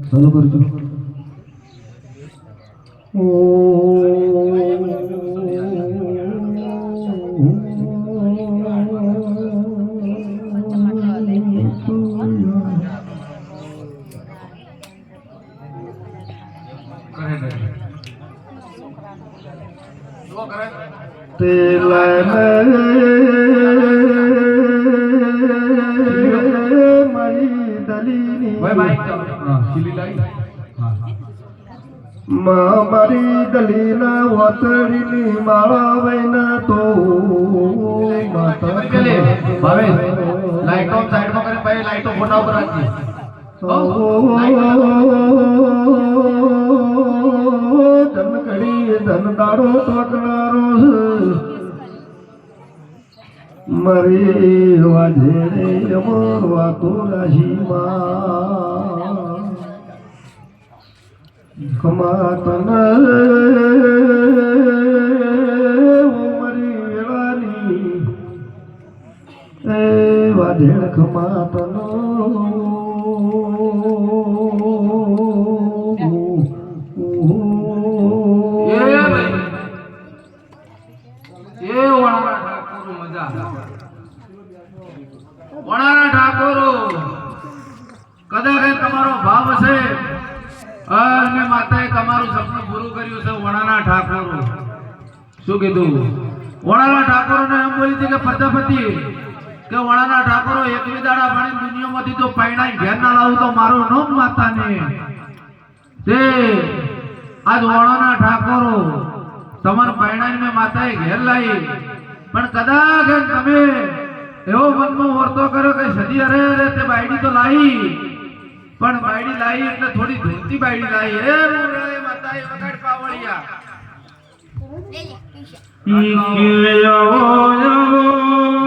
ચાલુ કરજો કરે કરે શું મારી દલીલ વતડીની માળા વૈના તો લાઈટો સાઈડમાં કરે પછી લાઈટો ફોટા ઉપર રાખજે. ધન ઘડી ધન દાડો તોકનારો મરી વાજે રે અમર વાતો રાશીમાં. કમાતન મરી વેળાની એ વાધેડ ખમાતન એ વણાના ઠાકોરો કદાચ એ તમારો ભાવ હશે અને માતાએ તમારું સપનું પૂરું કર્યું છે વણાના ઠાકોરો શું કીધું? વણાના ઠાકોરોને એમ બોલી હતી કે પ્રજાપતિ કે વડાના ઠાકોરો એકવી દાડા ભણી દુનિયામાંથી તો પૈણા ઘેર ના લાવું તો મારું નોમ માતાને. તે આજ વડાના ઠાકોરો તમાર પૈણાઈ મેં માતાએ ઘેર લાવી પણ કદાચ તમે એવો મનમાં વર્તો કર્યો કે સદી અરે અરે તે બાયડી તો લાવી પણ બાયડી લાવી એટલે થોડી ધૂળતી બાયડી લાવી એ મુરળે માતાએ વગાડ પાવળિયા ফিরে যাব যাব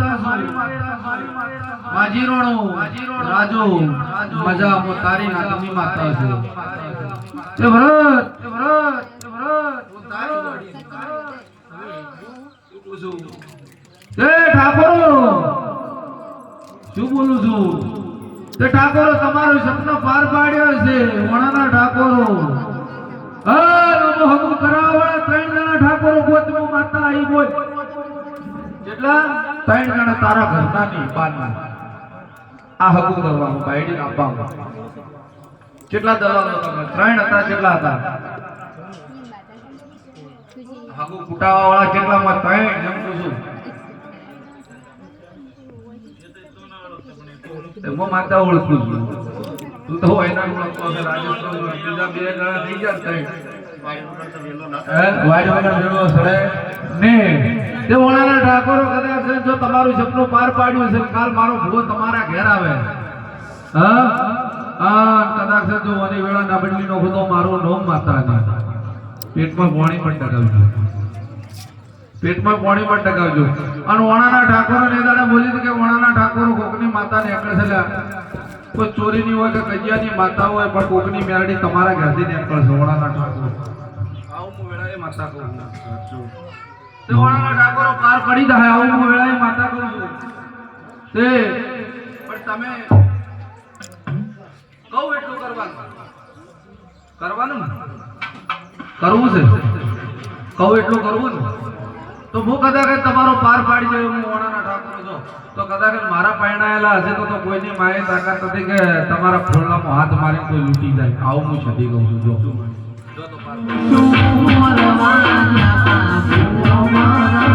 સોરી માજીરોણો, રાજો, મજા મો શું બોલું છું? તે ઠાકોરો, તમારો સપનો પાર પાડ્યો છે, વણાના ઠાકોરો. હા નમો હકુ કરાવવાળા ત્રણ જણા ઠાકોરો ગોતમો માતા આવી બોલ. કેટલા? ત્રણ જણા તારા ઘરના ની બારના આ હકુ કરવાનું બાયડી આપવાનું કેટલા દલાલો તમે, ત્રણ હતા કેટલા હતા. હકુ કુટાવા વાળા કેટલામાં ત્રણ, એમ પૂછું એમાં માતા ઓળખું છું. તું તો એના ઓળખતો રાજસ્થાન બીજા બે જણા થઈ ગયા ત્રણ. જો તમારું વેળા ના નો ખુદો મારો નોમ માતા ને પેટમાં પાણી પણ ટકાવજો પેટમાં પાણી ટકાવજો અને ઓણાના ઠાકોરો ને દાડા બોલી કે વણાના ઠાકોરો કોકની માતાને એકડે છે કોઈ ચોરીની હોય કે કજિયાની માતા હોય પણ કોકની મેરડી તમારા ઘરથી નીકળશે વણાના ઠાકોર. આવું હું વેળાએ માતા કહું વણાના ઠાકોરો પાર પડી જાય આવું હું વેળાએ માતા કહું છું. તે પણ તમે કહું એટલું કરવાનું. કરવાનું? કરવું છે? કહું એટલું કરવું ને? તો હું કદાચ તમારો પાર પાડી જાય હું ઓણાના ઠાકોર છું. તો કદાચ મારા પરણાયેલા હશે તો કોઈની માએ તાકાત નથી કે તમારા ફોડલામાં હાથ મારી કોઈ લૂંટી જાય. આવું હું છતી કહું છું. જો. તો